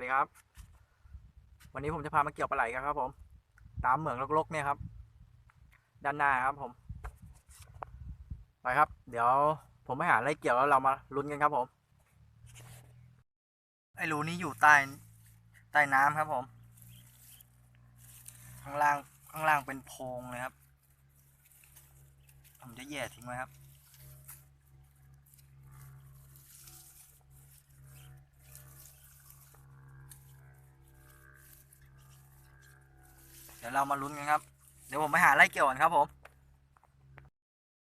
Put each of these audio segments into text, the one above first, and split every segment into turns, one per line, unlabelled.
สวัสดีครับ วันนี้ผมจะพามาเกี่ยวปลาไหลกันครับ ผม ตามเหมืองรกๆเนี่ยครับ ด้านหน้าครับ ผม ไปครับ เดี๋ยวผมไปหาอะไรเกี่ยวแล้วเรามาลุ้นกันครับ ผม ไอ้รูนี้อยู่ใต้ใต้น้ำครับ ผม ข้างล่างข้างล่างเป็นโพรงเลยครับ ผมจะแย่ทิ้งไว้ครับ เดี๋ยวเรามาลุ้นกันครับ เดี๋ยวผมไปหาไล่เกี่ยวก่อนครับผม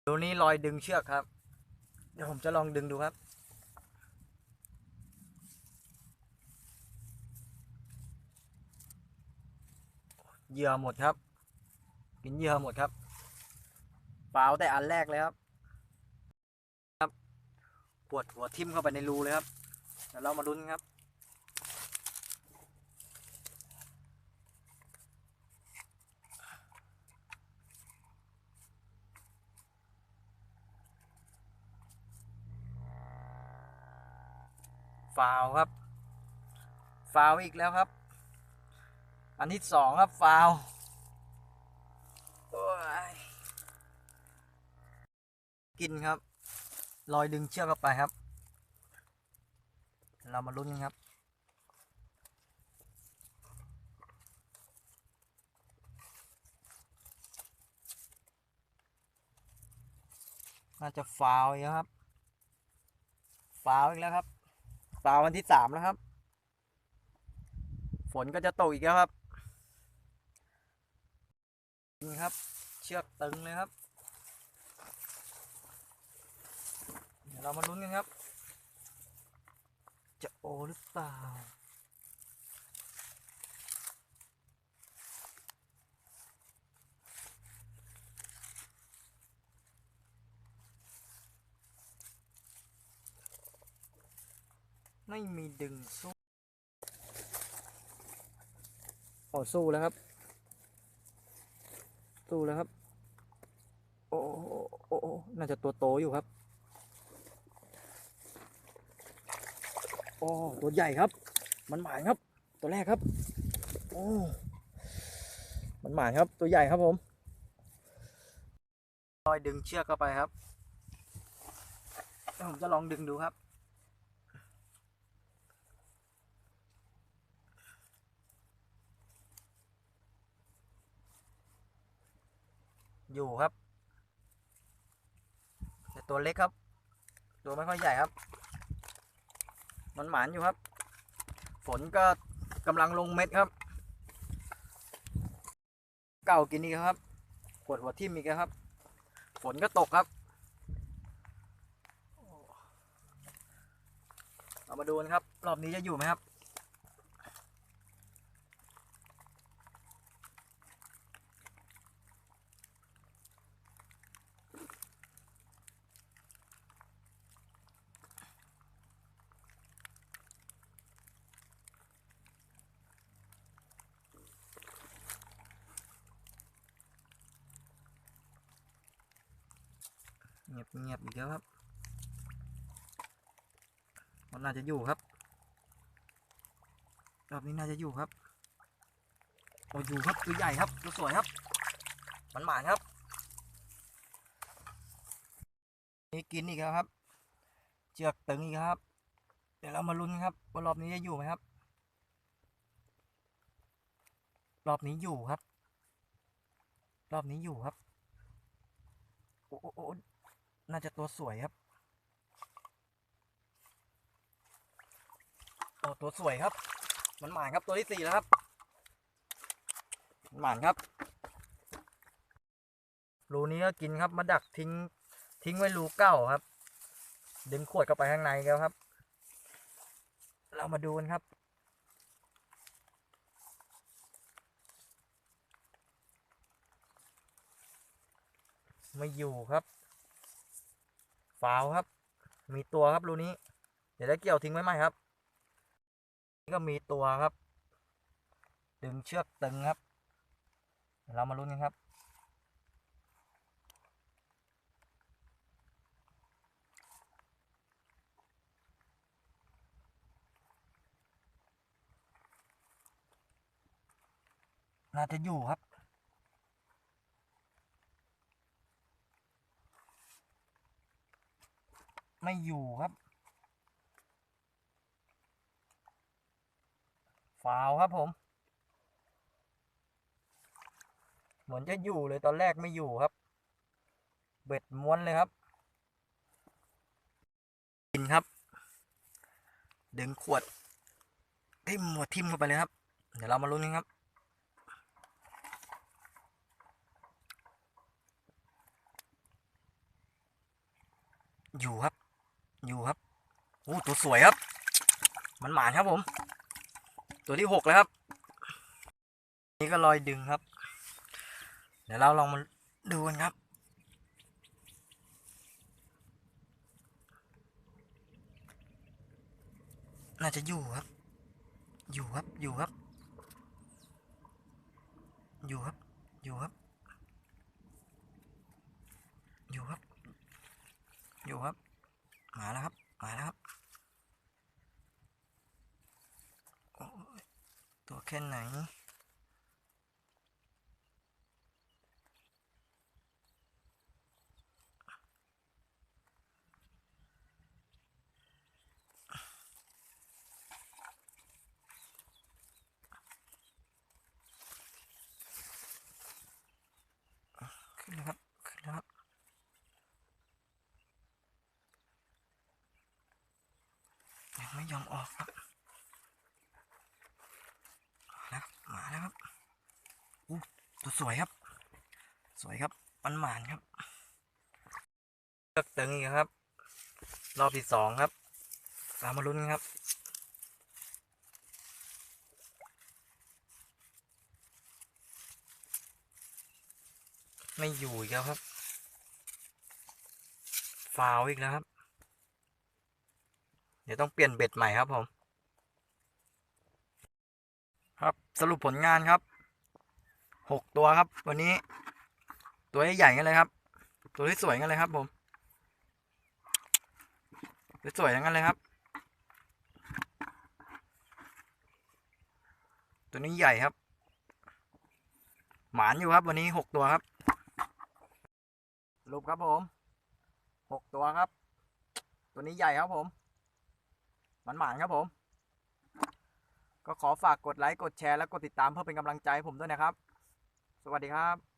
ดูนี่รอยดึงเชือกครับ เดี๋ยวผมจะลองดึงดูครับ เหยื่อหมดครับ กินเหยื่อหมดครับเปล่าแต่อันแรกเลยครับ ครับ ปวดหัวทิ่มเข้าไปในรูเลยครับ เดี๋ยวเรามาลุ้นกันครับ ฟาวครับฟาวอีกแล้วครับ อันที่สองครับฟาวกินครับรอยดึงเชือกเข้าไปครับ เรามาลุ้นกันครับ น่าจะฟาวอีกครับ ฟาวอีกแล้วครับ ฟาววันที่สามแล้วครับ ฝนก็จะตกอีกแล้วครับนี่ครับ เชือกตึงเลยครับ เดี๋ยวเรามาลุ้นกันครับ จะโอหรือเปล่า ไม่มีดึงสู้โอ้สู้แล้วครับ สู้แล้วครับโอ้โอ้โอ้โอ้น่าจะตัวโตอยู่ครับโอ้ตัวใหญ่ครับ มันหมายครับ ตัวแรกครับโอ้มันหมายครับ ตัวใหญ่ครับผมลอยดึงเชือกเข้าไปครับแล้วผมจะลองดึงดูครับ อยู่ครับแต่ตัวเล็กครับ ตัวไม่ค่อยใหญ่ครับ มันหมานอยู่ครับ ฝนก็กำลังลงเม็ดครับ เก่ากินอีกแล้ครับปวดหัวทิ่มอีกแล้วครับ ฝนก็ตกครับ เรามาดูกันครับ รอบนี้จะอยู่ไหมครับ เงียบเงียบอีกแล้วครับ มันน่าจะอยู่ครับ รอบนี้น่าจะอยู่ครับ โอ้อยู่ครับตัวใหญ่ครับตัวสวยครับ มันหมานครับ นี่กินอีกแล้วครับเชือกตึงอีกครับ เดี๋ยวเรามาลุ้นครับว่ารอบนี้จะอยู่ไหมครับ รอบนี้อยู่ครับ รอบนี้อยู่ครับโอ้โอ้ น่าจะตัวสวยครับโอ้ตัวสวยครับ มันหมานครับตัวที่สี่แล้วครับมันหมานครับรูนี้ก็กินครับมาดักทิ้ง ทิ้งไว้รูเก้าครับ ดึงขวดเข้าไปข้างในแล้วครับ เรามาดูกันครับไม่อยู่ครับ ฟาวครับ มีตัวครับรูนี้ เดี๋ยวได้เกี่ยวทิ้งไว้ไหมครับ นี่ก็มีตัวครับ ดึงเชือกตึงครับ เรามาลุ้นกันครับ น่าจะอยู่ครับ ไม่อยู่ครับ ฟาวครับผม เหมือนจะอยู่เลยตอนแรกไม่อยู่ครับ เบ็ดม้วนเลยครับกินครับ ดึงขวดทิ่มหัวทิ่มเข้าไปเลยครับ เดี๋ยวเรามาลุ้นกันครับอยู่ครับ อยู่ครับโอ้ตัวสวยครับ มันหมานครับผม ตัวที่หกแล้วครับ นี่ก็ลอยดึงครับ เดี๋ยวเราลองมาดูกันครับน่าจะอยู่ครับ อยู่ครับ อยู่ครับ อยู่ครับ อยู่ครับ อยู่ครับ อยู่ครับ มาแล้วครับ มาแล้วครับ ตัวแค่ไหน ขึ้นแล้วครับขึ้นแล้วครับ ยอมออกครับมาแล้วครับ มาแล้วครับอู้ตัวสวยครับ สวยครับมันหมานครับเลือกตึงอีกครับ รอบที่สองครับตามมาลุ้นครับไม่อยู่อีกแล้วครับ ฟาวอีกแล้วครับ ดี๋ยวต้องเปลี่ยนเบ็ดใหม่ครับผม ครับสรุปผลงานครับหกตัวครับ วันนี้ ตัวใหญ่ๆกันเลยครับ ตัวที่สวยกันเลยครับผมสวยๆทั้งนั้นเลยครับ ตัวนี้ใหญ่ครับ หมานอยู่ครับ วันนี้หกตัวครับรูปครับผมหกตัวครับ ตัวนี้ใหญ่ครับผม หมานหมานครับผม ก็ขอฝากกดไลค์ กดแชร์ และกดติดตามเพื่อเป็นกำลังใจให้ผมด้วยนะครับ สวัสดีครับ